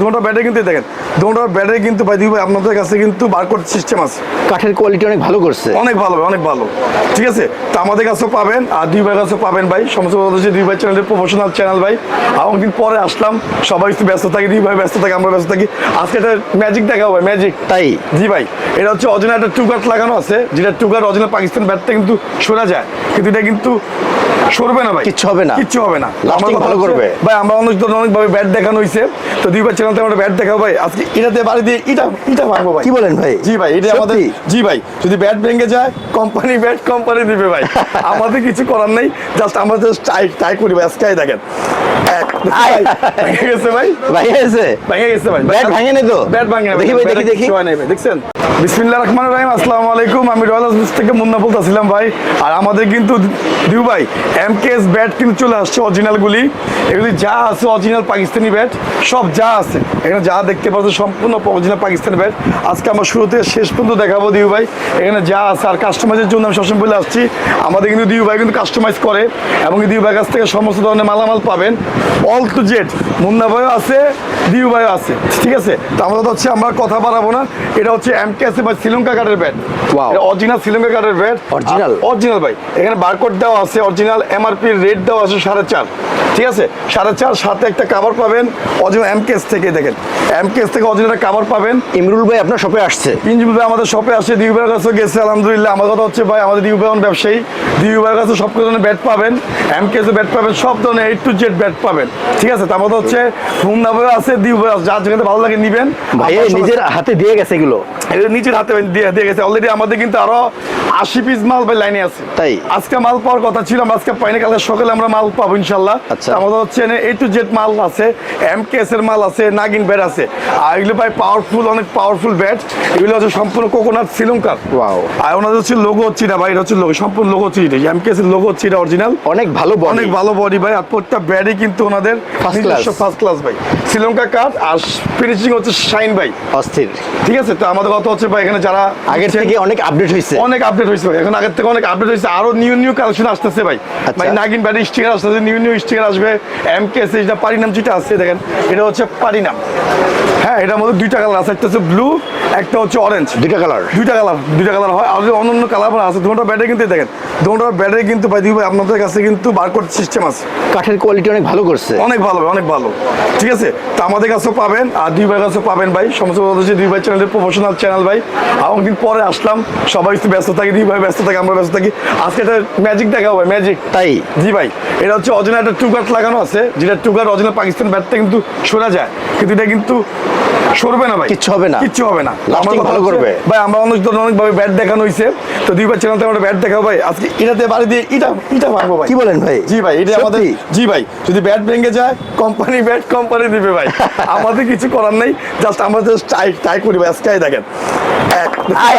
দুটো ব্যাটারি কিন্তু দেখেন দুটো ব্যাটারি কিন্তু ভাই দিবে আপনাদের কাছে কিন্তু বারকোড সিস্টেম আছে। কাঠের কোয়ালিটি অনেক ভালো করছে। অনেক ভালো অনেক ভালো। ঠিক আছে? তো আমাদের কাছেও পাবেন আর দুই ভাই কাছেও পাবেন ভাই। সমস্ত হচ্ছে দুই ভাই চ্যানেলের প্রফেশনাল চ্যানেল ভাই। অনেকদিন পরে আসলাম সবাই একটু ব্যস্ত থাকি দুই ভাই ব্যস্ত থাকি আমরা ব্যস্ত থাকি। আজকে একটা ম্যাজিক দেখাবো ভাই ম্যাজিক তাই? জি ভাই এটা হচ্ছে অরিজিনাল একটা টুকার লাগানো আছে যেটা টুকার অরিজিনাল পাকিস্তান ব্যাটটা কিন্তু সরা যায়। কিন্তু এটা কিন্তু সরবে না ভাই। কিচ্ছু হবে না। কিচ্ছু হবে না। আমার ভালো করবে। ভাই আমরা অনেক ধরনের অনেকভাবে ব্যাট দেখানো হয়েছে তো দুইবার চ্যানেলতে আমরা ব্যাট দেখাবো ভাই। আজকে এটাতে বাড়ি দিয়ে ইটা ইটা ভাঙবো ভাই। কি বলেন ভাই? জি ভাই এটা আমাদের জি ভাই যদি ব্যাট ভেঙে যায় কোম্পানি ব্যাট কোম্পানি দিবে ভাই। আমাদের কিছু করার নেই জাস্ট আমরা জাস্ট ট্রাই ট্রাই করি ভাই। আজকে দেখেন এক, আমি রয়্যাল থেকে মুন্না বলতেছিলাম ভাই। আর আমাদের কিন্তু দিউ ভাই ব্যাট কিন্তু চলে আসছে এগুলি যা আছে অরিজিনাল পাকিস্তানি ব্যাট সব যা আছে। এখানে যা দেখতে পাচ্ছ সম্পূর্ণ অরিজিনাল পাকিস্তানি ব্যাট। আজকে আমরা শুরু থেকে শেষ পর্যন্ত দেখাবো দিউ ভাই। এখানে যা আছে আর কাস্টমাইজের জন্য আমি সবসময় বলে আসছি। আমাদের কিন্তু দিউ ভাই কিন্তু কাস্টমাইজ করে এবং দিউ ভাই কাছ থেকে সমস্ত ধরনের মালামাল পাবেন। অল টু জেড মুন্না ভাইও আছে দিউ ভাইও আছে ঠিক আছে? তো আমরা তো হচ্ছে আমরা কথা বাড়াবো না। এটা হচ্ছে এমকেএস বা শ্রীলঙ্কা কার্ডের ব্যাট. অরিজিনাল শ্রীলঙ্কা কার্ডের ব্যাট Original? অরিজিনাল ভাই। এখানে বারকোড দেওয়া আছে অরিজিনাল এমআরপি রেট দেওয়া আছে সাড়ে চার। ঠিক আছে? সাড়ে চার সাথে একটা কাভার পাবেন অরিজিনাল এমকেএস থেকে দেখেন। এম এমকেএস থেকে অরিজিনাল কাভার পাবেন। ইমরুল ভাই আপনার শপে আসছে? ইঞ্জিন ভাই আমাদের শপে আসে দিউবের কাছে গেছে আলহামদুলিল্লাহ। আমার কথা হচ্ছে ভাই আমাদের দিউবের ব্যবসায়ী। দিউবের কাছে সব ধরনের ব্যাট পাবেন এম এমকেসে ব্যাট পাবেন সব ধরনের এইট টু জেড ব্যাট পাবেন। ঠিক আছে তার মধ্যে হচ্ছে মুন্না আছে দিউবে যার যেখানে ভালো লাগে নিবেন। ভাই নিজের হাতে দিয়ে গেছে এগুলো। নিজের হাতে দিয়ে গেছে অলরেডি আমাদের কিন্তু আরও আশি পিস মাল ভাই লাইনে আছে। তাই? আজকে মাল পাওয়ার কথা ছিল আমরা আজকে পাইনি কালকে সকালে আমরা মাল পাবো ইনশাল্লাহ আচ্ছা। আমাদের হচ্ছে এ টু জেড মাল আছে এম কে এর মাল আছে নাগিন ব্যাট আছে। আর এগুলো ভাই পাওয়ারফুল অনেক পাওয়ারফুল ব্যাট এগুলো হচ্ছে সম্পূর্ণ কোকোনাট শ্রীলঙ্কার. আর ওনাদের হচ্ছে লোগো হচ্ছে এটা ভাই এটা হচ্ছে লোগো সম্পূর্ণ লোগো হচ্ছে এটা। এম এর লোগো হচ্ছে এটা অরিজিনাল অনেক ভালো বডি অনেক ভালো বডি ভাই আর প্রত্যেকটা ব্যাটই কিন্তু ওনাদের Class. ফার্স্ট ক্লাস ভাই। শ্রীলঙ্কা কাপ আর ফিনিশিং হচ্ছে শাইন ভাই। অস্থির। ঠিক আছে? তো আমাদের কথা হচ্ছে ভাই এখানে যারা নিচ্ছেন, থেকে অনেক আপডেট হয়েছে অনেক আপডেট হয়েছে ভাই। এখন আগের থেকে অনেক আপডেট হয়েছে আরও নিউ নিউ কালেকশন আসতেছে ভাই। আচ্ছা। ভাই নাগিন ব্যাটারি স্টিকার আসতেছে নিউ নিউ স্টিকার আসবে। এম কে এস যেটা পারিনাম যেটা আছে দেখেন এটা হচ্ছে পারিনাম। হ্যাঁ এটার মধ্যে দুইটা কালার আছে। একটা হচ্ছে ব্লু একটা হচ্ছে অরেঞ্জ দুইটা কালার দুইটা কালার দুইটা কালার হয়। আর অন্য অন্য কালার আছে। দুটো ব্যাটারি কিন্তু দেখেন দুটো ব্যাটারি কিন্তু ভাই দিবে আপনাদের কাছে কিন্তু বারকোড সিস্টেম আছে। কাঠের কোয়ালিটি অনেক ভালো করছে। অনেক ভালো অনেক ভালো। ঠিক আছে? তো আমাদের কাছেও পাবেন আর দুই ভাই কাছেও পাবেন ভাই। সমস্ত হচ্ছে দুই ভাই চ্যানেলের প্রফেশনাল চ্যানেল ভাই। অনেকদিন পরে আসলাম সবাই একটু ব্যস্ত থাকি দুই ভাই ব্যস্ত থাকি আমরা ব্যস্ত থাকি। আজকে একটা ম্যাজিক দেখাবো ভাই ম্যাজিক তাই? জি ভাই এটা হচ্ছে অরিজিনাল একটা টুকার লাগানো আছে যেটা টুকার অরিজিনাল পাকিস্তান ব্যাটটা কিন্তু সরা যায়। কিন্তু এটা কিন্তু সরবে না ভাই। কিচ্ছু হবে না। কিচ্ছু হবে না। আমার ভালো করবে। ভাই আমরা অনেক ধরনের অনেকভাবে ব্যাট দেখানো হয়েছে তো দুইবার চ্যানেলতে আমরা ব্যাট দেখাবো ভাই। আজকে এটাতে বাড়ি দিয়ে ইটা ইটা ভাঙবো ভাই। কি বলেন ভাই? জি ভাই এটা আমাদের জি ভাই যদি ব্যাট ভেঙে যায় কোম্পানি ব্যাট কোম্পানি দিবে ভাই। আমাদের কিছু করার নেই জাস্ট আমরা জাস্ট ট্রাই ট্রাই করি ভাই আজকে দেখেন। এক, ভাই,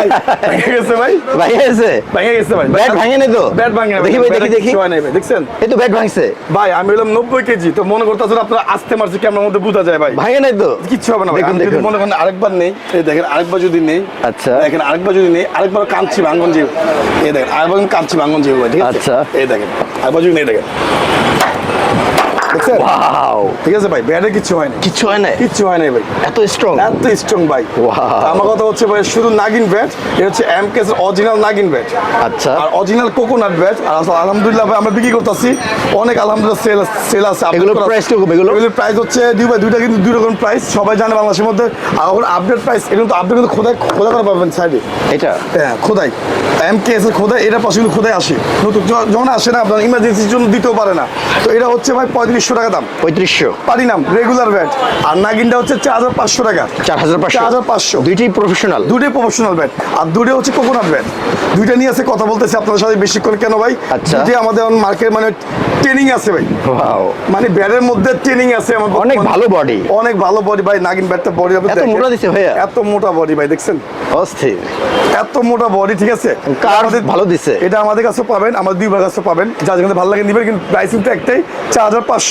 গেছে ভাই। ভাই আছে ভেঙে গেছে ভাই। ব্যাট ভাঙেনি তো? ব্যাট ভাঙে দেখি ভাই, দেখি, দেখি। কিছু হয় নাই ভাই দেখছেন? এই তো ব্যাট ভাঙছে। ভাই আমি হলাম নব্বই কেজি তো মনে করতেছেন আপনারা আসতে মারছে ক্যামেরার মধ্যে বোঝা যায় ভাই। ভাঙে নাই তো? কিচ্ছু হবে না ভাই যদি মনে করেন আরেকবার নেই এই দেখেন আরেকবার যদি নেই আচ্ছা। দেখেন আরেকবার যদি নেই আরেকবার কাঁদছি ভাঙ্গন যে এই দেখেন আরেকবার কাঁদছি ভাঙ্গন যে ভাই ঠিক আছে আচ্ছা। এই দেখেন আরেকবার যদি নেই দেখেন। দেখছেন? ওয়াও ঠিক আছে ভাই ব্যাটে কিচ্ছু হয় না কিচ্ছু হয় না কিচ্ছু হয় নাই ভাই। এত স্ট্রং এত স্ট্রং ভাই। Wow. আমার কথা হচ্ছে ভাই শুধু নাগিন ব্যাট এটা হচ্ছে M case original Nagin bat. আচ্ছা। আর অরিজিনাল কোকোনাট ব্যাট। আর আলহামদুলিল্লাহ ভাই আমরা বিক্রি করতেছি। অনেক আলহামদুলিল্লাহ সেল সেল আছে। এগুলোর করা- price কীরকম? এগুলো? এগুলোর প্রাইস হচ্ছে দুই ভাই দুইটা কিন্তু দুই রকম প্রাইস সবাই জানে বাংলাদেশের মধ্যে। আর এখন আপডেট প্রাইস এটা কিন্তু আপডেট কিন্তু খোদাই খোদা করে পাবেন সাইডে এটা? হ্যাঁ খোদাই। এম কে এস এর খোদাই এটা পাশে কিন্তু খোদাই আসে। নতুন যখন আসে না আপনার ইমার্জেন্সির জন্য দিতেও পারে না। তো এটা হচ্ছে ভাই পঁয়ত্রিশশো টাকা দাম। পঁয়ত্রিশশো। পারি নাম রেগুলার ব্যাট আর নাগিনটা হচ্ছে চার হাজার পাঁচশো টাকা। চার হাজার পাঁচশো। চার হাজার পাঁচশো। দুইটাই প্রফেশনাল দুটোই প্রফেশনাল ব্যাট আর দুটো হচ্ছে কোকোনাট ব্যাট দুইটা নিয়ে আছে কথা বলতেছি আপনাদের সাথে বেশিক্ষণ কেন ভাই? আচ্ছা। দুটোই আমাদের মার্কেট মানে ট্রেনিং আছে ভাই। মানে ব্যাটের মধ্যে ট্রেনিং আছে আমার অনেক ভালো বডি অনেক ভালো বডি ভাই। নাগিন ব্যাটটা বডি এত মোটা দিছে ভাইয়া? এত মোটা বডি ভাই দেখছেন? অস্থির। এত মোটা বডি ঠিক আছে? কার ভালো দিছে। এটা আমাদের কাছে পাবেন আমাদের দুই ভাগ কাছে পাবেন। যা যেখানে ভালো লাগে নিবেন কিন্তু প্রাইস কিন্তু একটাই চার হাজার পাঁচশো।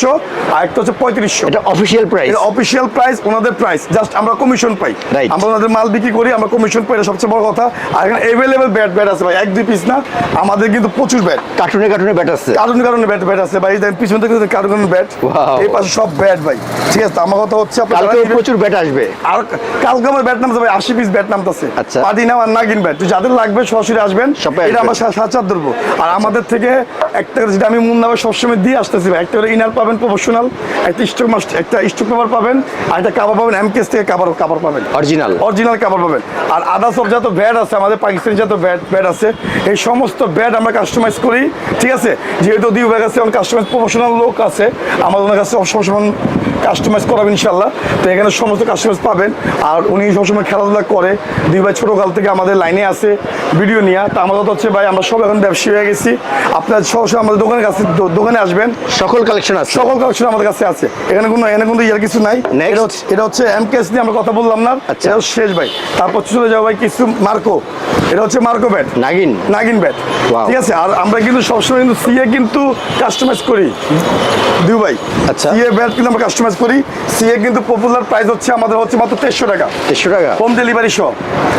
আর একটা হচ্ছে পঁয়ত্রিশশো। এটা অফিসিয়াল প্রাইস অফিসিয়াল প্রাইস ওনাদের প্রাইস জাস্ট আমরা কমিশন পাই। আমরা ওনাদের মাল বিক্রি করি আমরা কমিশন পাই এটা সবচেয়ে বড় কথা। আর এখানে অ্যাভেলেবেল ব্যাট ব্যাট আছে ভাই এক দুই পিস না আমাদের কিন্তু প্রচুর ব্যাট কার্টুনে কার্টুনে ব্যাট আছে। কারণ কারণে ব্যাট ব্যাট আছে ভাই দেখেন পিছন থেকে কারণ ব্যাট এই পাশে সব ব্যাট ভাই ঠিক আছে? আমার কথা হচ্ছে আপনার প্রচুর ব্যাট আসবে। আর কালকে আমার ব্যাট নামছে ভাই আশি পিস ব্যাট নামতেছে। আচ্ছা। নাম আর নাগিন ব্যাট যাদের লাগবে সরাসরি আসবেন এটা। আমরা সাত চার ধরবো। আর আমাদের থেকে একটা যেটা আমি মুন্নাবে সবসময় দিয়ে আসতেছি ভাই একটা ইনার পাবেন প্রফেশনাল একটা স্টোক মাস্ট একটা স্টোক পেপার পাবেন আর একটা কাবার পাবেন এমকেস থেকে কাবার কাবার পাবেন। অরিজিনাল অরিজিনাল কাভার পাবেন। আর আদার্স সব যত ব্যাট আছে আমাদের পাকিস্তানি যত ব্যাট ব্যাট আছে এই সমস্ত ব্যাট আমরা কাস্টমাইজ করি ঠিক আছে? যেহেতু দুই ব্যাগ আছে অনেক কাস্টমাইজ প্রফেশনাল লোক আছে আমাদের ওনার কাছে সবসময় কাস্টমাইজ করাবেন ইনশাল্লাহ তো এখানে সমস্ত কাস্টমাইজ পাবেন। আর উনি সবসময় খেলাধুলা করে দুই ভাই ছোটোকাল থেকে আমাদের লাইনে আছে ভিডিও নিয়ে। তা আমাদের তো হচ্ছে ভাই আমরা সব এখন ব্যবসায়ী হয়ে গেছি। আপনার সরাসরি আমাদের দোকানের কাছে দোকানে আসবেন। সকল কালেকশন আছে। সকল কালেকশন আমাদের কাছে আছে। এখানে কোনো এখানে কোনো ইয়ার কিছু নাই. এটা হচ্ছে এটা হচ্ছে এমকেএস নিয়ে আমরা কথা বললাম না। আচ্ছা। এটা শেষ ভাই। তারপর চলে যাব ভাই কিছু মার্কো এটা হচ্ছে Marco bat Nagin. Nagin bat ঠিক আছে? আর আমরা কিন্তু সবসময় কিন্তু সিএ কিন্তু কাস্টমাইজ করি। দুই ভাই। আচ্ছা। সিএ ব্যাট কিন্তু আমরা কাস্টমাইজ করি। সিএ কিন্তু পপুলার প্রাইস হচ্ছে আমাদের হচ্ছে মাত্র তেইশশো টাকা। দেড়শো টাকা? হোম ডেলিভারি সহ।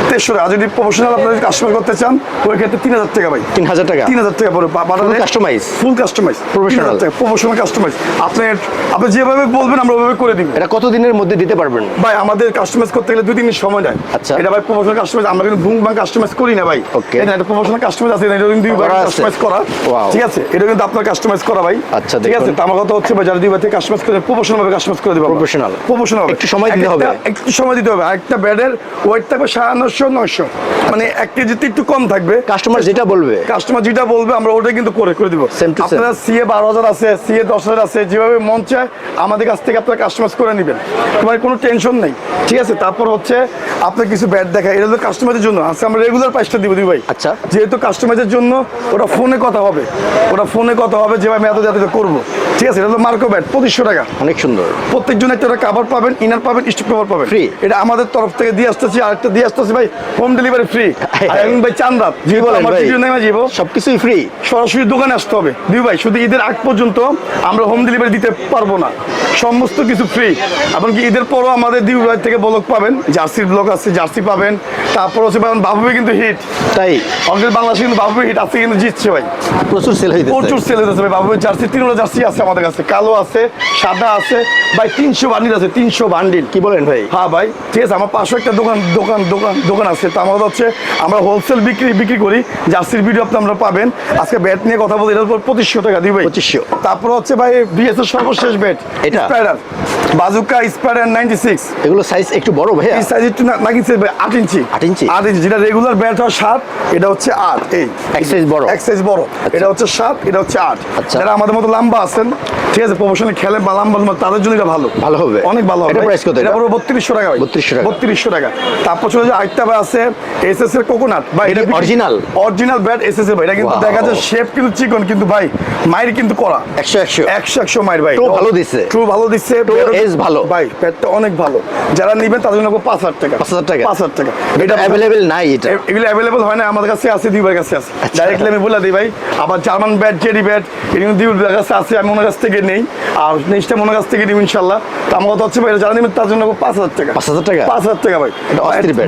তেইশশো টাকা। যদি প্রফেশনাল আপনারা কাস্টমাইজ করতে চান ওই ক্ষেত্রে তিন হাজার টাকা ভাই। তিন হাজার টাকা? তিন হাজার টাকা Full customize? Full customize professional professional customize আপনি আপনি যেভাবে বলবেন আমরা ওইভাবে করে দিব। এটা কত দিনের মধ্যে দিতে পারবেন? ভাই আমাদের কাস্টমাইজ করতে গেলে দুই তিন দিন সময় নেয়। আচ্ছা। এটা ভাই প্রফেশনাল কাস্টমাইজ আমরা কিন্তু কাস্টমাইজ করি না ভাই। Okay. এটা একটা প্রফেশনাল কাস্টমাইজ আছে এটা কিন্তু দুই ভাই করা আছে? কাস্টমাইজ করা। ঠিক আছে? এটা কিন্তু আপনার কাস্টমাইজ করা ভাই। আচ্ছা, ঠিক আছে? আমার কথা হচ্ছে ভাই যারা দুই ভাই থেকে কাস্টমাইজ করে প্রফেশনাল ভাবে কাস্টমাইজ করে দিব। প্রফেশনাল একটু সময় দিতে হবে। একটু সময় দিতে হবে। একটা ব্যাডের ওয়েট থাকবে সাড়ে নশো নয়শো। মানে এক কেজিতে একটু কম থাকবে। কাস্টমার যেটা বলবে। কাস্টমার যেটা বলবে আমরা ওটা কিন্তু করে করে দিব। আপনারা সিএ বারো হাজার আছে সিএ দশ হাজার আছে যেভাবে মন চায় আমাদের কাছ থেকে আপনারা কাস্টমাইজ করে নেবেন। তোমার কোনো টেনশন নেই ঠিক আছে? তারপর হচ্ছে আপনার কিছু ব্যাট দেখা এটা হলো কাস্টমারের জন্য। আজকে আমরা রেগুলার প্রাইসটা দিব দিই ভাই। আচ্ছা। যেহেতু কাস্টমাইজের জন্য ওটা ফোনে কথা হবে। ওটা ফোনে কথা হবে যে আমি এত যাতে করব। ঠিক আছে? এটা হলো মার্কো ব্যাট পঁচিশশো টাকা। অনেক সুন্দর। প্রত্যেকজন একটা কাভার পাবেন ইনার পাবেন স্টিক পেপার পাবেন। ফ্রি এটা আমাদের তরফ থেকে দিয়ে আসতেছি। আরেকটা দিয়ে আসতেছি ভাই হোম ডেলিভারি ফ্রি এখন ভাই চান রাত। যেহেতু আমার? ভিডিও নেমে যাব সবকিছুই ফ্রি সরাসরি দোকানে আসতে হবে। দুই ভাই শুধু ঈদের আগ পর্যন্ত আমরা হোম ডেলিভারি দিতে পারব না। সমস্ত কিছু ফ্রি এমনকি ঈদের পরও আমাদের ভাই থেকে ব্লক পাবেন জার্সির ব্লক আছে জার্সি পাবেন। তারপর হচ্ছে পাবেন বাবুবে কিন্তু হিট তাই? আমাদের বাংলাদেশে কিন্তু বাবুবে হিট আছে কিন্তু জিতছে ভাই। প্রচুর সেল হইতেছে। প্রচুর সেল হতেছে ভাই বাবুবের জার্সি তিনটা জার্সি আছে আমাদের কাছে। কালো আছে সাদা আছে। ভাই তিনশো বান্ডিল আছে তিনশো বান্ডিল কি বলেন ভাই? হ্যাঁ ভাই ঠিক আছে আমার পাশে একটা দোকান দোকান দোকান দোকান আছে। তো আমাদের হচ্ছে আমরা হোলসেল বিক্রি বিক্রি করি। জার্সির ভিডিও আপনি আমরা পাবেন। আজকে ব্যাট নিয়ে কথা বলতে এটার উপর পঁচিশশো টাকা দিই ভাই। 2500 তারপর হচ্ছে ভাই বিএস এর সর্বশেষ ব্যাট এটা? Spider bazooka spider ninety six এগুলো সাইজ একটু বড় ভাইয়া এই সাইজ একটু নাকি ভাই আট ইঞ্চি আট ইঞ্চি? আর ইঞ্চি যেটা রেগুলার ব্যাট হয় 7 এটা হচ্ছে 8 এই এক size বড়। এক সাইজ বড় এটা হচ্ছে 7 এটা হচ্ছে আট আচ্ছা। যারা আমাদের মতো লম্বা আছেন ঠিক আছে প্রফেশনাল খেলে বা লম্বা লম্বা তাদের জন্য এটা ভালো। ভালো হবে। অনেক ভালো হবে price কত এটা? পুরো বত্রিশশো টাকা ভাই। 3200 টাকা। বত্রিশশো টাকা। তারপর চলে যে আরেকটা ভাই আছে এস এস এর কোকোনাট ভাই এটা original? Original bat S S এর ভাই। এটা কিন্তু দেখা যায় শেপ কিন্তু চিকন কিন্তু ভাই মায়ের কিন্তু করা একশো একশো। একশো একশো মাইল ভাই। ভালো দিচ্ছে। ট্রু ভালো Toe ব্যাটও- ভালো। ভাই ব্যাটটা অনেক ভালো। যারা নিবেন তাদের জন্য পাঁচ হাজার টাকা। 5,000 টাকা? পাঁচ হাজার টাকা। এটা অ্যাভেলেবেল নাই এটা। এগুলো অ্যাভেলেবল হয় না আমাদের কাছে আছে দুইবার কাছে আছে। আচ্ছা। ডাইরেক্টলি আমি বলে দিই ভাই। আবার জার্মান ব্যাট জেডি ব্যাট এগুলো দুইবার কাছে আছে আমি ওনার কাছ থেকে নেই। আর কাছ থেকে নিব ইনশাল্লাহ। তো আমার কথা হচ্ছে ভাই যারা নেবেন তার জন্য পাঁচ হাজার টাকা। 5,000 টাকা? পাঁচ হাজার টাকা ভাই।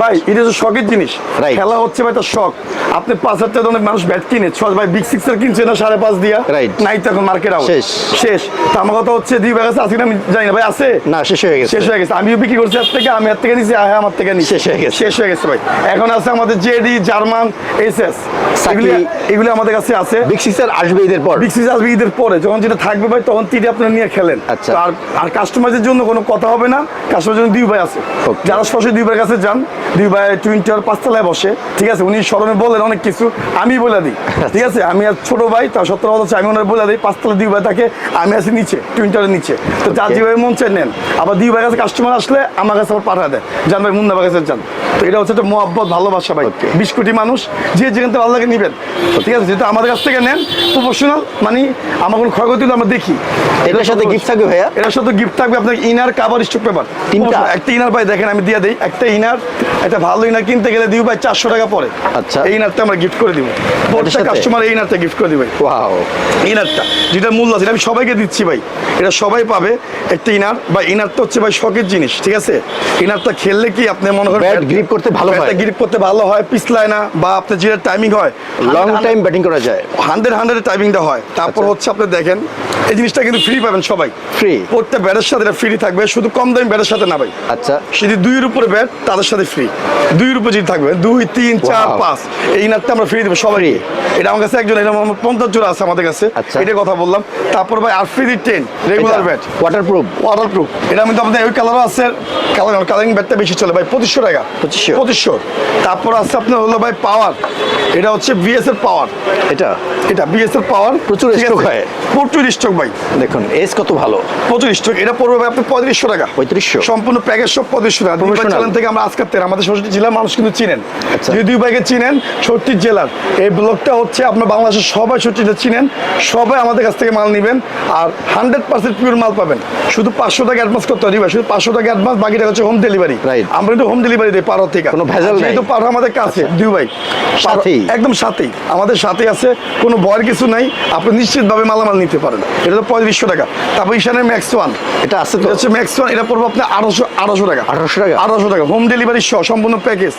ভাই এটা হচ্ছে শখের জিনিস। খেলা হচ্ছে ভাই তার শখ। আপনি পাঁচ হাজার টাকা অনেক মানুষ ব্যাট কিনে ছ ভাই বিগ কিনছে না সাড়ে পাঁচ দিয়া. নাই তো এখন মার্কেট আউট শেষ। শেষ। তো আমার কথা হচ্ছে দুই আছে আমি জানি না ভাই আছে? না শেষ হয়ে গেছে। শেষ হয়ে গেছে। আমিও বিক্রি করছি হাত থেকে আমি হাত থেকে আমার থেকে শেষ হয়ে গেছে। শেষ হয়ে গেছে ভাই। এখন আছে আমাদের জেডি জার্মান এস এস। এগুলি আমাদের কাছে আছে। বিগ সিক্সার আসবে ঈদের পর। বিগ আসবে ঈদের পরে। যখন যেটা থাকবে ভাই তখন তিনটে আপনারা নিয়ে খেলেন আচ্ছা। আর আর কাস্টমাইজের জন্য কোনো কথা হবে না। কাস্টমাইজের জন্য দুই ভাই আছে. যারা সরাসরি দুই ভাইয়ের কাছে যান দুই ভাই টুইন্টি আর পাঁচতলায় বসে ঠিক আছে? উনি স্মরণে বলেন অনেক কিছু আমি বলে দিই ঠিক আছে? আমি আর ছোট ভাই তার সত্তর কথা হচ্ছে আমি ওনার বলে দিই পাঁচতলা দুই ভাই থাকে আমি আছি নিচে টুইন্টারের নিচে। তো যার. যেভাবে মন চাই নেন। আবার দুই ভাইয়ের কাছে কাস্টমার আসলে আমার কাছে আবার পাঠা দেয় জান ভাই মুন্না ভাই কাছে যান। তো এটা হচ্ছে একটা মহব্বত ভালোবাসা ভাই. বিশ কোটি মানুষ যে যেখান থেকে ভালো লাগে নিবেন। ঠিক আছে? যেহেতু আমাদের কাছ থেকে নেন প্রফেশনাল মানে আমার কোনো ক্ষয়ক্ষতি আমরা দেখি। এটার সাথে গিফট থাকবে ভাইয়া? এটার সাথে গিফট থাকবে আপনার ইনার কাভার স্টক পেপার। তিনটা? একটা ইনার ভাই দেখেন আমি দিয়ে দিই। একটা ইনার একটা ভালো ইনার কিনতে গেলে দিউ ভাই চারশো টাকা পরে। আচ্ছা। এই ইনারটা আমরা গিফট করে দিব। প্রত্যেক কাস্টমার এই ইনারটা গিফট করে দিবে। ওয়াও ইনারটা যেটা মূল্য আছে আমি সবাইকে দিচ্ছি ভাই। এটা সবাই পাবে। একটা ইনার বা ইনারটা হচ্ছে ভাই শখের জিনিস ঠিক আছে? ইনারটা খেললে কি আপনি মনে করেন Bat grip করতে ভালো হয়। গ্রিপ করতে ভালো হয় পিছলায় না বা আপনার যেটা টাইমিং হয়। লং টাইম ব্যাটিং করা যায়। হান্ড্রেড হান্ড্রেড টাইমিংটা হয়। তারপর আচ্ছা। হচ্ছে আপনি দেখেন এই জিনিসটা কিন্তু ফ্রি পাবেন সবাই। Free? প্রত্যেক ব্যাটের সাথে এটা ফ্রি থাকবে শুধু কম দামি ব্যাটের সাথে না ভাই। আচ্ছা। যদি দুইয়ের উপরে ব্যাট তাদের সাথে ফ্রি দুইয়ের উপরে যদি থাকবে দুই তিন চার পাঁচ এই আমরা ফ্রি দেবো সবাই এটা আমার কাছে একজন এটা পঞ্চাশ জোড়া আছে আমাদের কাছে। আচ্ছা। এটা কথা বললাম। তারপর ভাই আর free ten regular bat waterproof water proof এটা কিন্তু আমাদের ওই কালারও আছে। কালার কালারিং ব্যাটটা বেশি চলে ভাই পঁচিশশো টাকা। 2500 পঁচিশশো। তারপর আছে আপনার হলো ভাই পাওয়ার এটা হচ্ছে বিএস এর পাওয়ার এটা? এটা বিএস এর পাওয়ার প্রচুর stock হয়। প্রচুর স্টক ভাই। দেখুন এস কত ভালো? প্রচুর স্টক এটা পড়বে আপনি পঁয়ত্রিশশো টাকা। 3500 সম্পূর্ণ প্যাকেজ সব পঁয়ত্রিশশো টাকা। দুই চ্যানেল থেকে আমরা আজকের থেকে আমাদের ষষ্ঠী জেলার মানুষ কিন্তু চিনেন। আচ্ছা। যদি দুই ভাইকে চিনেন ছত্রিশ জেলার এই ব্লকটা হচ্ছে আপনার বাংলাদেশের সবাই ছত্রিশটা চিনেন সবাই আমাদের কাছ থেকে মাল নেবেন আর হান্ড্রেড পার্সেন্ট পিওর মাল পাবেন। শুধু পাঁচশো টাকা অ্যাডভান্স করতে হবে শুধু পাঁচশো টাকা অ্যাডভান্স বাকি টাকা হচ্ছে হোম ডেলিভারি Right. আমরা কিন্তু হোম ডেলিভারি দিই পারো থেকে। কোনো ভেজাল নেই। তো পারো আমাদের কাছে দুই ভাই। সাথেই। একদম সাথেই। আমাদের সাথে আছে কোনো ভয়ের কিছু নাই আপনি নিশ্চিতভাবে মালামাল নিতে পারেন। এটা তো পঁয়ত্রিশশো টাকা। তারপর ম্যাক্স ওয়ান এটা আছে তো। হচ্ছে ম্যাক্স ওয়ান এটা পড়ব আপনার আঠারোশো আঠারোশো টাকা। 1800 টাকা? আঠারোশো টাকা। হোম ডেলিভারি সহ সম্পূর্ণ প্যাকেজ.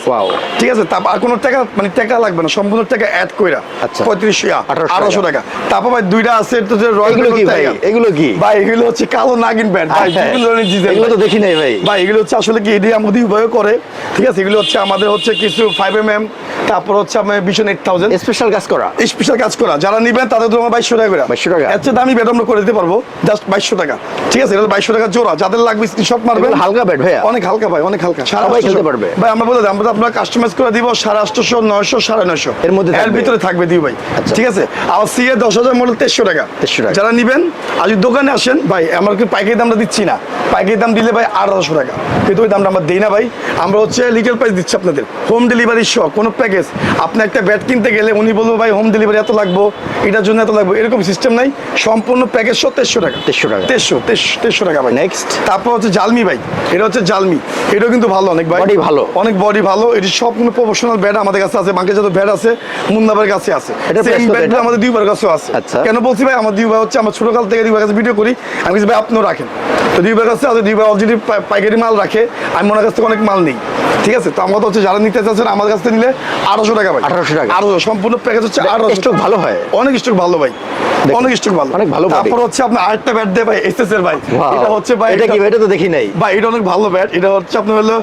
ঠিক আছে? তারপর আর কোনো টাকা মানে টাকা লাগবে না সম্পূর্ণ টাকা অ্যাড কইরা। আচ্ছা। পঁয়ত্রিশশো 1800 আঠারোশো টাকা। তারপর ভাই দুইটা আছে এটা হচ্ছে রয়্যাল এগুলো কি ভাই? এগুলো কি? ভাই এগুলো হচ্ছে কালো নাগিন ব্যান্ড ভাই ডিজাইন এগুলো তো দেখি নাই ভাই। ভাই এগুলো হচ্ছে আসলে কি এটি আমাদের উভয় করে। ঠিক আছে? এগুলো হচ্ছে আমাদের হচ্ছে কিছু ফাইভ এম এম তারপর হচ্ছে ভীষণ এইট থাউজেন্ড স্পেশাল কাজ করা। স্পেশাল কাজ করা। যারা নিবেন তাদের জন্য বাইশশো টাকা করে 2200 টাকা। চেয়ে দামি বেড করে দিতে পারব জাস্ট বাইশশো টাকা। ঠিক আছে এটা বাইশশো টাকা জোড়া। যাদের লাগবে স্ক্রিনশট মারবেন। হালকা ব্যাট ভাইয়া। অনেক হালকা ভাই অনেক হালকা। সবাই খেলতে পারবে। ভাই আমরা বলে আমরা আপনার কাস্টমাইজ করে দিব সাড়ে আটশোশো নয়শো সাড়ে নয়শো। এর মধ্যে এর ভিতরে থাকবে দিই ভাই। আচ্ছা। ঠিক আছে? আর সি এ দশ হাজার মডেল তেইশশো টাকা। 2300 টাকা। যারা নিবেন আর যদি দোকানে আসেন ভাই আমরা কি পাইকারি দামটা দিচ্ছি না। পাইকারি দাম দিলে ভাই আঠারোশো টাকা। কিন্তু ওই দামটা আমরা দিই না ভাই। আমরা হচ্ছে লিগেল প্রাইস দিচ্ছি আপনাদের। হোম ডেলিভারি সহ কোনো প্যাকেজ আপনি একটা ব্যাট কিনতে গেলে উনি বলব ভাই হোম ডেলিভারি এত লাগবো এটার জন্য এত লাগবে। এরকম সিস্টেম নাই। সম্পূর্ণ প্যাকেজ তেইশশো টাকা। 2300 টাকা। টাকা ভাই। Next. তারপর হচ্ছে জালমি ভাই। এটা হচ্ছে জালমি এটাও কিন্তু ভালো অনেক ভাই। Body ভালো। অনেক বডি ভালো। এটি সব কোনো প্রফেশনাল ব্যাট আমাদের কাছে আছে। বাংকে যত ব্যাট আছে মুন্দাবার কাছে আছে। সেম? আমাদের দুইবার কাছেও আছে। আচ্ছা। কেন বলছি ভাই? আমার দুই ভাই হচ্ছে আমার ছোটকাল থেকে দুই ভাই কাছে ভিডিও করি। আমি কিছু ভাই আপনিও রাখেন। তো দুই ভাই কাছে আছে দুই ভাই অলরেডি পাইকারি মাল রাখে। আমি ওনার কাছ থেকে অনেক মাল নেই। ঠিক আছে? তো আমাদের হচ্ছে যারা নিতে চাচ্ছেন আমার কাছ থেকে নিলে আঠারোশো টাকা ভাই। 1800 টাকা। আঠারোশো সম্পূর্ণ প্যাকেজ হচ্ছে আঠারোশো স্টক ভালো হয়। অনেক স্টক ভালো ভাই। অনেক স্টক ভালো অনেক ভালো তারপর হচ্ছে আপনার আরেকটা ব্যাট দেয় ভাই এসএস এর ভাই। এটা হচ্ছে ভাই এটা কি? এটা তো দেখি নাই। ভাই এটা অনেক ভালো ব্যাট এটা হচ্ছে আপনার হলো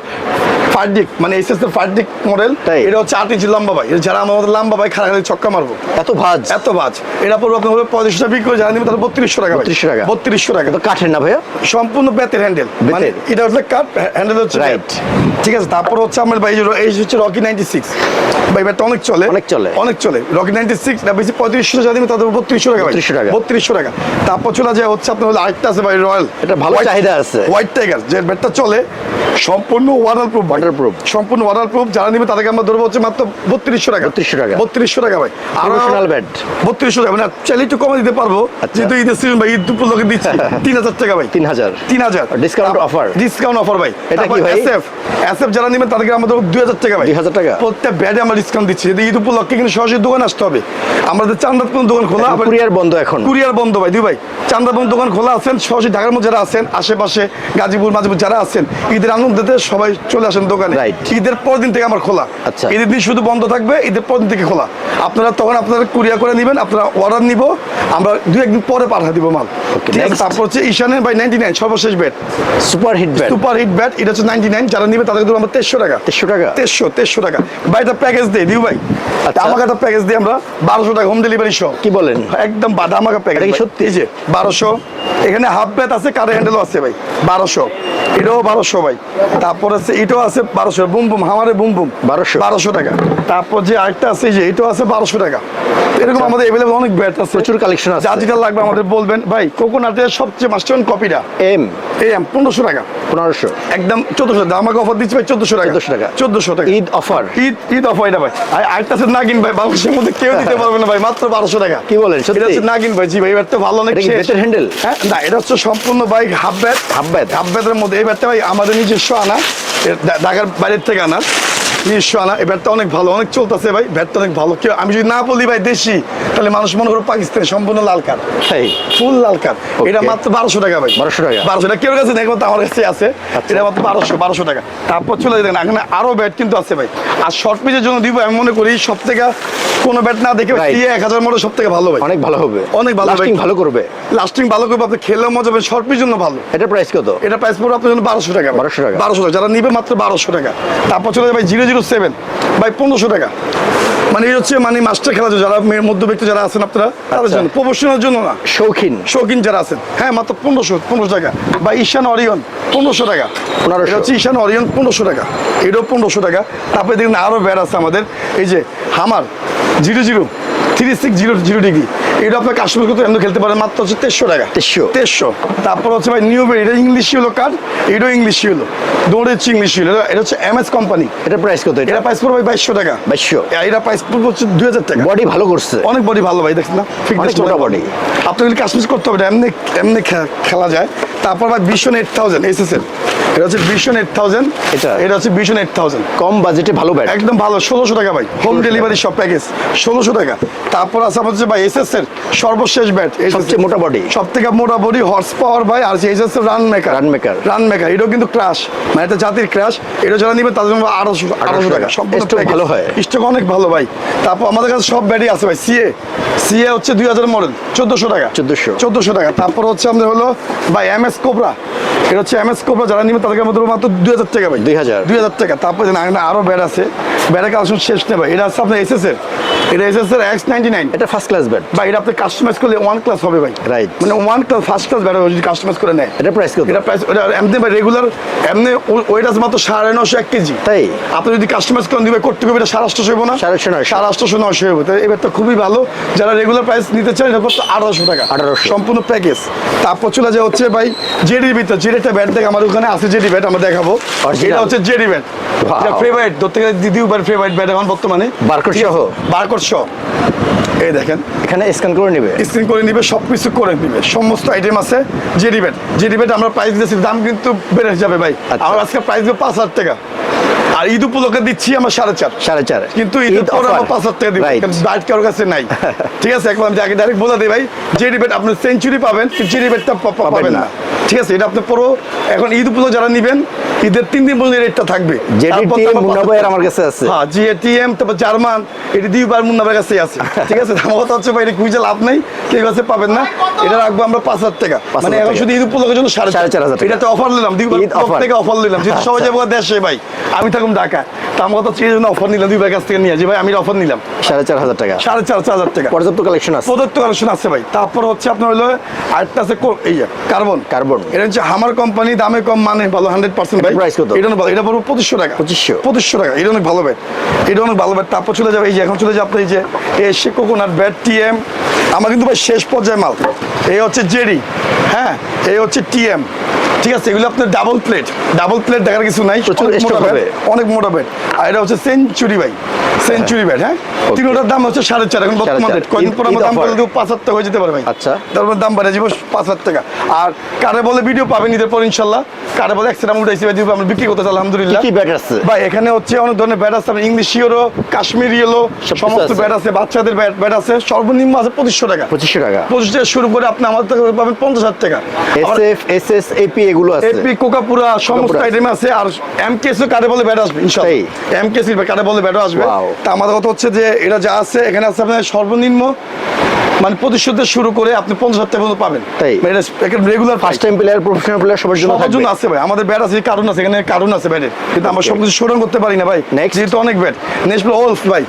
ফার্ডিক মানে এসএস এর ফার্ডিক মডেল এটা হচ্ছে আট ইঞ্চি লম্বা ভাই। যারা আমাদের লম্বা ভাই খারাপ ছক্কা মারবো। এত ভাজ? এত বাজ এটা পড়বে আপনার হলো পঁয়ত্রিশশো টাকা বিক্রি করে যারা তাদের বত্রিশশো টাকা 3200 টাকা। বত্রিশশো টাকা। তো কাঠের না ভাইয়া? সম্পূর্ণ বেতের হ্যান্ডেল মানে এটা হচ্ছে কাট হ্যান্ডেল হচ্ছে right ঠিক আছে তারপর হচ্ছে আমার ভাই এই হচ্ছে রকি নাইনটি সিক্স ভাই ব্যাটটা অনেক চলে। অনেক চলে। অনেক চলে। রকি নাইনটি সিক্স না বেশি পঁয়ত্রিশশো টাকা দিবে তাদের বত্রিশশো টাকা 3200 টাকা। বত্রিশশো টাকা তারপর চলে যায় হচ্ছে আপনার হলো আরেকটা আছে ভাই রয়্যাল এটা ভালো চাহিদা আছে। হোয়াইট টাইগার যে ব্যাটটা চলে সম্পূর্ণ ওয়াটার প্রুফ Waterproof। সম্পূর্ণ ওয়াটার প্রুফ যারা নিবে তাদেরকে আমরা ধরবো হচ্ছে মাত্র বত্রিশশো টাকা 3200 টাকা। বত্রিশশো টাকা ভাই Professional bat। বত্রিশশো টাকা মানে চাইলে একটু কমে দিতে পারব আচ্ছা। যেহেতু ঈদের সিজন ভাই ঈদ দুপুর দিচ্ছি তিন হাজার টাকা ভাই তিন হাজার তিন হাজার? ডিসকাউন্ট অফার ভাই এটা কি ভাই? এসএফ এসএফ যারা নেবেন তাদেরকে আমাদের দুই হাজার টাকা ভাই 2000 টাকা? প্রত্যেক আমরা ডিসকাউন্ট দিচ্ছি যদি ঈদ উপলক্ষে কিন্তু সরাসরি দোকান আসতে হবে আমাদের চান্দাত কোনো দোকান খোলা কুরিয়ার বন্ধ এখন। কুরিয়ার বন্ধ ভাই দুই ভাই চান্দাবন দোকান খোলা আছেন সরাসরি ঢাকার মধ্যে যারা আছেন আশেপাশে গাজীপুর মাঝিপুর যারা আছেন ঈদের আনন্দতে সবাই চলে আসেন দোকানে. ঈদের পর দিন থেকে আমার খোলা। আচ্ছা। ঈদের দিন শুধু বন্ধ থাকবে ঈদের পর দিন থেকে খোলা। আপনারা তখন আপনারা কুরিয়ার করে নেবেন আপনারা অর্ডার নিব আমরা দুই একদিন পরে পাঠা দিব মাল. তারপর হচ্ছে ঈশানের ভাই নাইনটি নাইন সর্বশেষ bed super hit bat super hit bat এটা হচ্ছে নাইনটি নাইন যারা নিবে তাদেরকে দেবো আমরা তেইশশো টাকা। 2300 টাকা? তেইশশো তেইশশো টাকা। ভাই এটা প্যাকেজ দিই দিউ ভাই। আচ্ছা। আমাকে একটা প্যাকেজ দিই আমরা বারোশো টাকা হোম ডেলিভারি সহ কি বলেন? একদম প্যাকেজ এটা কি ভাই। সত্যি? যে বারোশো। এখানে হাফ ব্যাট আছে কারে হ্যান্ডেলও আছে ভাই। বারোশো। এটাও বারোশো ভাই। তারপর আছে এটাও আছে বারোশো। বুম বুম হামারে বুম বুম। 1200 বারোশো টাকা। তারপর যে আরেকটা আছে যে এটাও আছে বারোশো টাকা। এরকম আমাদের এভেলেবল অনেক ব্যাট আছে। প্রচুর কালেকশন আছে। যা যেটা লাগবে আমাদের বলবেন। ভাই কোকোনাটের সবচেয়ে মাস্টার কপিটা এম এই পনেরোশো টাকা। পনেরোশো। একদম চোদ্দশো। টাকা আমাকে অফার দিচ্ছে ভাই চোদ্দশো টাকা। 1400 টাকা। চোদ্দশো টাকা। ঈদ অফার ঈদ ঈদ অফার এটা ভাই। আরেকটা আছে নাগিন ভাই বাংলাদেশের মধ্যে কেউ দিতে পারবে না ভাই মাত্র বারোশো টাকা। কি বলেন, নাগিন ভাই। জি ভাই এবার তো ভালো অনেক এটা বেতের হ্যান্ডেল হ্যাঁ না এটা হচ্ছে সম্পূর্ণ বাইক হাফ ব্যাট? হাফ ব্যাটের মধ্যে। এই ব্যাটটা ভাই আমাদের নিজস্ব আনা। ঢাকার বাইরের থেকে আনা। নিজস্ব আনা। এই ব্যাটটা অনেক ভালো অনেক চলতেছে ভাই। ব্যাটটা অনেক ভালো। কেউ আমি যদি না বলি ভাই দেশি তাহলে মানুষ মনে করো পাকিস্তানি সম্পূর্ণ লাল তাই ফুল লাল কার্ড এটা মাত্র বারোশো টাকা ভাই। বারোশো টাকা। বারোশো টাকা। কেউ কাছে নেই একমাত্র আমার কাছে আছে। আচ্ছা। এটা মাত্র বারোশো বারোশো টাকা। তারপর চলে যেতেন এখানে আরও ব্যাট কিন্তু আছে ভাই। আর শর্ট পিচের জন্য দিব আমি মনে করি সব থেকে কোনো ব্যাট না দেখে. এক হাজার মতো সব থেকে ভালো ভাই। অনেক ভালো হবে। অনেক ভালো লাস্টিং ভালো করবে। লাস্টিং ভালো করবে আপনি খেলেও মজা পাবেন। জন্য ভালো। এটা প্রাইস কত? এটা প্রাইস পড়বে আপনার জন্য বারোশো টাকা 1200 টাকা। বারোশো টাকা। যারা নিবে মাত্র বারোশো টাকা। তারপর চলে যাবে জিরো জিরো সেভেন। পনেরোশো টাকা। মানে এই হচ্ছে মানে মাস্টার খেলা যারা মধ্যবিত্ত যারা আছেন আপনারা তাদের আচ্ছা। জন্য। জন্য না। শৌখিন। শৌখিন যারা আছেন। হ্যাঁ মাত্র পনেরোশো পনেরোশো টাকা। বা ঈশান অরিয়ন পনেরোশো টাকা। 1500 এটা হচ্ছে ঈশান অরিয়ন পনেরোশো টাকা। এটাও পনেরোশো টাকা। তারপরে দেখুন আরও ব্যাট আছে আমাদের। এই যে হামার zero zero. Three six zero zero degree এটা আপনার কাশ্মীর করতে এমনি খেলতে পারেন মাত্র হচ্ছে তেইশশো টাকা। 2300 তেইশশো তারপর হচ্ছে ভাই নিউ বেড এটা ইংলিশই হলো কার্ড এটাও ইংলিশই হলো দৌড়ে হচ্ছে ইংলিশই হলো এটা হচ্ছে এম এস কোম্পানি এটা প্রাইস কত এটা? এটা প্রাইস পড়বে ভাই বাইশশো টাকা। 2200 এটা প্রাইস পড়বে হচ্ছে দুই হাজার টাকা। বডি ভালো করছে। অনেক বডি ভালো ভাই দেখছেন না? অনেক মোটা যদি কাশ্মীর করতে হবে এমনি এমনি খেলা যায়। তারপর ভাই বিশন এইট থাউজেন্ড এস এস এর এটা হচ্ছে বিশন এইট থাউজেন্ড এটা? এটা হচ্ছে বিশন এইট থাউজেন্ড কম বাজেটে ভালো ব্যাট। একদম ভালো ষোলোশো টাকা ভাই। হোম ডেলিভারি সব প্যাকেজ ষোলোশো টাকা। তারপর আছে হচ্ছে ভাই এস এস এর সর্বশেষ ব্যাট। সবচেয়ে মোটা body। সব থেকে মোটা বডি হর্স পাওয়ার ভাই আর এস এস এর run maker Run maker। Run maker এটাও কিন্তু ক্রাশ মানে এটা জাতির ক্রাশ এটা যারা নিবে তাদের জন্য আঠারোশো আঠারোশো টাকা। সম্পূর্ণ। ভালো হয়। স্টক অনেক ভালো ভাই। তারপর আমাদের কাছে সব ব্যাটই আছে ভাই। সিএ সিএ হচ্ছে দুই হাজার মডেল চোদ্দশো টাকা। 1400 চোদ্দশো টাকা। তারপর হচ্ছে আমাদের হলো ভাই এম এস কোবরা এটা হচ্ছে এম কোপরা যারা নিবে তাদেরকে মধ্যে মাত্র দুই হাজার টাকা ভাই। 2000 দুই হাজার টাকা তারপরে আরও ব্যাড আছে ব্যাটের কালেকশন শেষ নেই ভাই। এটা আছে আপনার এসএস এর এটা এসএস এর এক্স নাইনটি নাইন এটা ফার্স্ট ক্লাস ব্যাট ভাই এটা আপনি কাস্টমাইজ করলে ওয়ান ক্লাস হবে ভাই। Right. মানে one class first class bat যদি কাস্টমাইজ করে নেয়। এটা প্রাইস কত? এটা প্রাইস এমনি ভাই রেগুলার এমনি আছে মাত্র সাড়ে নশো এক কেজি। তাই? আপনি যদি কাস্টমাইজ করেন দিবে করতে হবে এটা সাড়ে আটশো হইব না? সাড়ে আটশো, নয়শো। সাড়ে আটশো নয়শো হইব। তো এবার তো খুবই ভালো। যারা রেগুলার প্রাইস নিতে চান এটা করতে আঠারোশো টাকা। 1800 সম্পূর্ণ প্যাকেজ তারপর চলে যায় হচ্ছে ভাই জেডির ভিতর জেডি একটা ব্যাট দেখ আমার ওখানে আছে জেডি ব্যাট আমরা দেখাবো? এটা হচ্ছে জেডি ব্যাট. এটা ফেভারিট ধরতে গেলে দ্বিতীয় ফেভারিট ব্যাট এখন বর্তমানে। Barcode সহ? বারকোড সহ এই দেখেন। এখানে স্ক্যান করে নেবে। স্ক্রিন করে নিবে সব কিছু করে নিবে। সমস্ত আইটেম আছে জেডি ব্যাট জেডি ব্যাট আমরা প্রাইস দিয়েছি দাম কিন্তু বেড়ে যাবে ভাই। আচ্ছা। আমার আজকে প্রাইস দেবো পাঁচ হাজার টাকা। আর ঈদ উপলক্ষে দিচ্ছি আমরা সাড়ে চার। সাড়ে চার। কিন্তু ঈদের পরে আমার পাঁচ হাজার টাকা দিব কারোর কাছে নাই। ঠিক আছে একবার আমি আগে ডাইরেক্ট বলে দিই ভাই জেডি ব্যাট আপনি সেঞ্চুরি পাবেন জেডি ব্যাটটা পাবেন না। ঠিক আছে এটা আপনি পুরো এখন ঈদ উপলক্ষে যারা নিবেন ঈদের তিন দিন পর্যন্ত রেটটা থাকবে। আমার মুন্না 75 ভাইয়ের আমার কাছে আছে। হ্যাঁ জিএটিএম তারপর জার্মান এটি দুইবার মুন্নাবের কাছেই আছে। ঠিক আছে আমার কথা হচ্ছে ভাই এটা লাভ নেই কেউ কাছে পাবেন না। এটা রাখব আমরা পাঁচ হাজার টাকা। মানে এখন শুধু ঈদ উপলক্ষের জন্য সাড়ে সাড়ে চার হাজার। এটা তো অফার নিলাম দুইবার থেকে অফার নিলাম। যেহেতু সবাই আচ্ছা। যাব দেশে ভাই আমি থাকুন ঢাকা। তো আমার কথা হচ্ছে এই জন্য অফার নিলাম দুইবার কাছ থেকে নিয়ে যে ভাই আমি অফার নিলাম। সাড়ে চার হাজার টাকা। সাড়ে চার চার হাজার টাকা। পর্যাপ্ত কালেকশন আছে। প্রদত্ত কালেকশন আছে ভাই। তারপর হচ্ছে আপনার হলো আরেকটা আছে এই কার্বন Carbon। এটা হচ্ছে হামার কোম্পানি দামে কম মানে ভালো হান্ড্রেড পার্সেন্ট ভাই। এটার price কত? এটা ভালো এটা পড়বে পঁচিশশো টাকা। পঁচিশশো? পঁচিশশো টাকা এটা অনেক ভালো ব্যাট এটা অনেক ভালো ব্যাট তারপর চলে যাবে এই যে এখন চলে যাবে আপনার এই যে এসে কোকোনাট ব্যাট টিএম আমার কিন্তু ভাই শেষ পর্যায়ে মাল। এই হচ্ছে জেডি হ্যাঁ? এই হচ্ছে টিএম ঠিক আছে এগুলো আপনার ডাবল প্লেট ডাবল প্লেট দেখার কিছু নাই অনেক মোটা ব্যাট, আর এটা হচ্ছে সেঞ্চুরি ভাই সেঞ্চুরি ব্যাট হ্যাঁ? তিনোটার দাম হচ্ছে সাড়ে চার এখন বর্তমান রেট কয়েকদিন পর আমার দাম। বলে দেবো পাঁচ হাজার টাকা হয়ে যেতে পারে ভাই। আচ্ছা। তারপর দাম বাড়ে যাব পাঁচ হাজার টাকা। আর কারে বলে ভিডিও পাবেন ঈদের পর ইনশাল্লাহ? কারে বলে একসাথে উঠাইছি ভাই দিব আমরা বিক্রি করতে আলহামদুলিল্লাহ। কি ব্যাট আছে? ভাই এখানে হচ্ছে অনেক ধরনের ব্যাট আছে ইংলিশ ইয়েলো কাশ্মীরি ইয়েলো সমস্ত ব্যাট আছে বাচ্চাদের ব্যাট ব্যাট আছে সর্বনিম্ন আছে পঁচিশশো টাকা। পঁচিশশো টাকা। পঁচিশ টাকা শুরু করে আপনি আমাদের পাবেন পঞ্চাশ হাজার টাকা। S F S S AP এগুলো আছে। এপি কোকাপুরা সমস্ত আইটেম আছে। আর এম কেসও কারে বলে ব্যাট আসবে ইনশাআল্লাহ এমকেএস কারে বলে ব্যাট আসবে. তা আমাদের কথা হচ্ছে যে এটা যা আছে এখানে আছে আপনার সর্বনিম্ন মানে প্রতিশোধের শুরু করে আপনি পঞ্চাশ হাজার টাকা পাবেন। তাই? মানে এটা regular first time player professional player সবার জন্য সবার জন্য আছে ভাই। আমাদের ব্যাট আছে কারণ আছে এখানে কারণ আছে ব্যাটের কিন্তু আমরা সব কিছু করতে পারি না ভাই। Next. যেহেতু অনেক ব্যাট নেক্সট ওলফ ভাই।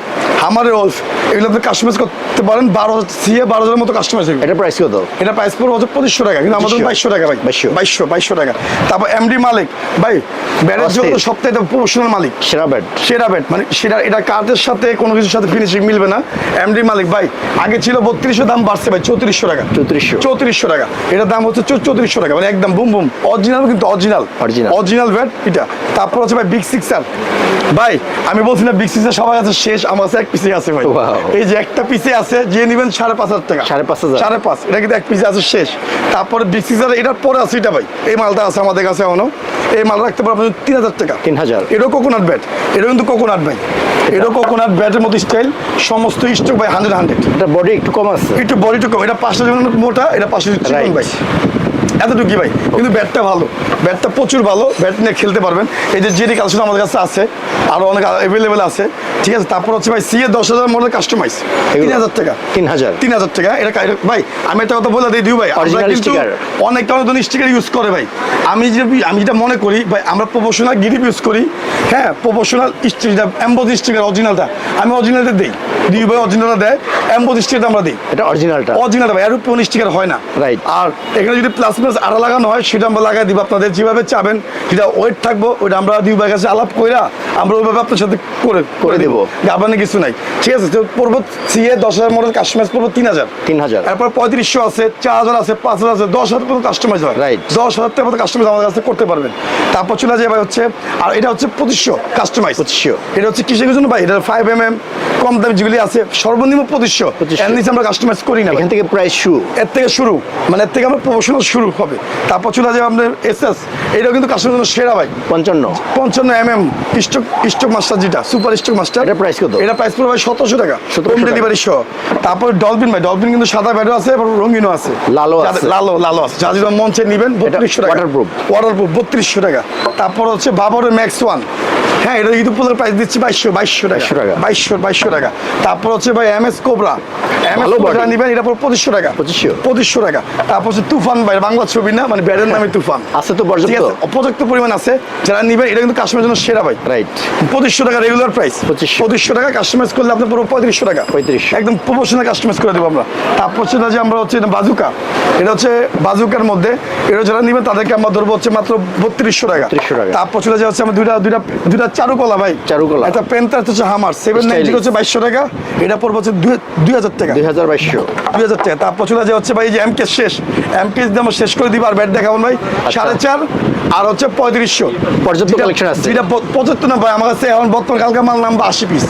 ওলফ এগুলো আপনি কাস্টমাইজ করতে পারেন বারো সিএ বারো হাজার মতো কাস্টমাইজ এটা প্রাইস কত? এটা প্রাইস পড়বে হচ্ছে পঁচিশশো টাকা। কিন্তু আমাদের বাইশশো টাকা ভাই। 2200 বাইশশো বাইশশো টাকা। তারপর এমডি মালিক। ভাই ব্যাটের জন্য। সপ্তাহে প্রফেশনাল মালিক। সেরা ব্যাট সেরা ব্যাট মানে সেটা এটা কার্ডের সাথে কোনো কিছুর সাথে ফিনিশিং মিলবে না। এমডি মালিক ভাই আগে ছিল বত্রিশ চৌত্রিশশো দাম বাড়ছে ভাই চৌত্রিশশো টাকা। চৌত্রিশশো। চৌত্রিশশো টাকা। এটার দাম হচ্ছে চৌত্রিশশো টাকা মানে একদম বুম বুম। অরিজিনাল কিন্তু অরিজিনাল। অরিজিনাল ব্যাট এটা। তারপর হচ্ছে ভাই বিগ সিক্সার ভাই আমি বলছি না বিগ সিক্সার সবার কাছে শেষ আমার কাছে এক পিসে আছে ভাই। এই যে একটা পিসে আছে যে নেবেন সাড়ে পাঁচ হাজার টাকা। সাড়ে পাঁচ হাজার? সাড়ে পাঁচ। এটা কিন্তু এক পিসে আছে শেষ। তারপরে বিগ সিক্সার এটার পরে আছে এটা ভাই। এই মালটা আছে আমাদের কাছে এখনও। এই মাল রাখতে পারবেন তিন হাজার টাকা। তিন হাজার। এটাও কোকোনাট ব্যাট এটাও কিন্তু কোকোনাট ভাই এটাও কোকোনাট ব্যাটের মতো স্টাইল সমস্ত স্টক ভাই হান্ড্রেড হান্ড্রেড এটা বডি একটু কম আছে। একটু বডিটা কম এটা পাঁচশো যেমন মোটা এটা পাঁচশো চিকন Right. ভাই এতটুকু ভাই? কিন্তু ব্যাটটা ভালো। ব্যাটটা প্রচুর ভালো। ব্যাট নিয়ে খেলতে পারবেন। এই যে জেডি কালেকশন আমাদের কাছে আছে আরও অনেক অ্যাভেলেবেল আছে। ঠিক আছে তারপর হচ্ছে ভাই সিএ দশ হাজার মডেল কাস্টমাইজ তিন হাজার টাকা। তিন হাজার। তিন হাজার টাকা। এটা ভাই আমি একটা কথা বলে দিই দিও ভাই। আমরা কিন্তু sticker। অনেক স্টিকার ইউজ করে ভাই। আমি যে আমি যেটা মনে করি ভাই আমরা প্রফেশনাল গিরিপ ইউজ করি। হ্যাঁ প্রফেশনাল স্টিকার এম্বোজ স্টিকার অরিজিনালটা আমি অরিজিনালটা দিই। দিও ভাই অরিজিনালটা দেয় এম্বোজ স্টিকারটা আমরা দিই। এটা অরিজিনালটা অরিজিনাল ভাই। উপর স্টিকার হয় না। রাইট আর এখানে যদি প্লাস প্লাস আড়া লাগানো হয় সেটা আমরা লাগাই দিব। আপনাদের যেভাবে চাবেন যেটা ওয়েট থাকব ওইটা আমরা দিউ ভাইয়ের কাছে আলাপ কইরা আমরা ওইভাবে আপনার সাথে করে করে দেবো। গাবানে কিছু নাই। ঠিক আছে তো পড়ব সিএ দশ হাজার মডেল কাস্টমাইজ পড়ব তিন হাজার। তিন হাজার। এরপর পঁয়ত্রিশশো আছে চার হাজার আছে পাঁচ হাজার আছে দশ হাজার পর্যন্ত কাস্টমাইজ হয়। Right. দশ হাজার টাকা কাস্টমাইজ আমাদের কাছে করতে পারবেন। তারপর চলে যায় ভাই হচ্ছে আর এটা হচ্ছে পঁচিশশো কাস্টমাইজ 2500 এটা হচ্ছে কিসের জন্য ভাই? এটা ফাইভ এম এম কম দামি যেগুলি আছে সর্বনিম্ন পঁচিশশো। 2500 এর নিচে আমরা কাস্টমাইজ করি না এখান থেকে প্রায় শু এর থেকে শুরু। মানে এর থেকে আমরা প্রফেশনাল শুরু হবে। তারপর চলে যাবে আপনার এস এস এটাও কিন্তু কাস্টমার জন্য সেরা ভাই। পঞ্চান্ন। পঞ্চান্ন M M stock stock master যেটা সুপার স্টক মাস্টার। এটার price কত? এটা প্রাইস পড়বে ভাই সতেরোশো টাকা। হোম ডেলিভারি সহ। তারপর ডলফিন ভাই ডলফিন কিন্তু সাদা ব্যাটও আছে এবং রঙিনও আছে। যাদের- আছে। লালও লালও আছে। যা যদি মঞ্চে নেবেন বত্রিশশো টাকা। waterproof। ওয়াটারপ্রুফ বত্রিশশো টাকা। তারপর হচ্ছে বাবরের ম্যাক্স ওয়ান হ্যাঁ এটা কিন্তু পুরো প্রাইস দিচ্ছি বাইশশো বাইশশো টাকা। 2200 টাকা। বাইশশো বাইশশো টাকা। তারপর হচ্ছে ভাই M S cobra M S cobra নেবেন এটা পর পঁচিশশো টাকা। পঁচিশশো। পঁচিশশো টাকা। তারপর হচ্ছে তুফান ভাই বাংলা ছবি না মানে ব্যাটের নামে তুফান। আছে তো পর্যাপ্ত? ঠিক আছে, পর্যাপ্ত পরিমাণ আছে। যারা নিবেন এটা কিন্তু কাশ্মীরের জন্য সেরা ভাই। রাইট পঁচিশশো টাকা রেগুলার প্রাইস 2500 পঁচিশশো টাকা কাস্টমাইজ করলে আপনার পুরো পঁয়ত্রিশশো টাকা। 3500 একদম প্রফেশনাল কাস্টমাইজ করে দেবো আমরা। তারপর হচ্ছে যে আমরা হচ্ছে এটা বাজুকা এটা হচ্ছে বাজুকার মধ্যে। এটা যারা নিবেন তাদেরকে আমরা ধরবো হচ্ছে মাত্র বত্রিশশো টাকা। 3200 টাকা। তারপর চলে যাচ্ছে আমরা দুইটা দুইটা দুইটা চারুকলা ভাই। চারুকলা। একটা পেন্টার হচ্ছে হামার সেভেন নাইনটি। হচ্ছে বাইশশো টাকা। এটা পড়বে হচ্ছে দুই- হাজার টাকা। দুই হাজার বাইশশো। দুই হাজার টাকা। তারপর চলে যায় হচ্ছে ভাই যে এমকেস শেষ। এমকেস দিয়ে আমরা শেষ করে দিব আর ব্যাট দেখাবো ভাই? সাড়ে চার আর হচ্ছে পঁয়ত্রিশশো। পর্যাপ্ত আছে। যেটা পঁচাত্তর না ভাই আমার কাছে এখন বর্তমান কালকে মাল নাম আশি পিস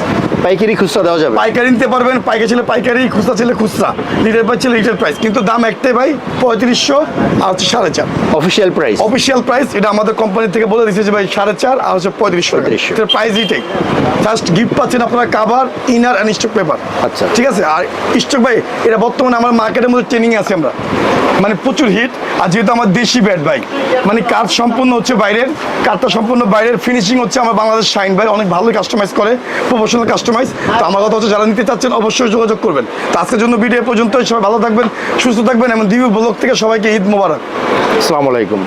পাইকারি খুচরা দেওয়া যাবে। পাইকারি নিতে পারবেন পাইকারি ছিল পাইকারি খুচরা ছিল খুচরা। লিটার প্রাইস ছিল লিটার প্রাইস কিন্তু দাম একটাই ভাই পঁয়ত্রিশশো আর হচ্ছে সাড়ে চার। অফিসিয়াল প্রাইস অফিসিয়াল প্রাইস এটা আমাদের কোম্পানি থেকে বলে দিচ্ছে যে ভাই সাড়ে চার আর হচ্ছে পঁয়ত্রিশশো। 3500 প্রাইস এটাই। জাস্ট গিফট পাচ্ছেন আপনারা cover inner and stock paper আচ্ছা। ঠিক আছে? আর স্টক ভাই এটা বর্তমানে আমার মার্কেটের মধ্যে ট্রেনিং আছে আমরা। মানে প্রচুর হিট আর যেহেতু আমার দেশি ব্যাট ভাই মানে কাজ সম্পূর্ণ হচ্ছে বাইরের, কাজটা সম্পূর্ণ বাইরের ফিনিশিং হচ্ছে আমার বাংলাদেশ শাইন ভাই, অনেক ভালো কাস্টমাইজ করে প্রফেশনাল কাস্টমাইজ তো আমার কথা হচ্ছে, যারা নিতে চাচ্ছেন অবশ্যই যোগাযোগ করবেন। তো আজকের জন্য ভিডিও পর্যন্ত সবাই ভালো থাকবেন, সুস্থ থাকবেন, এবং দিবি ব্লগ থেকে সবাইকে ঈদ মোবারক। আসসালামু আলাইকুম।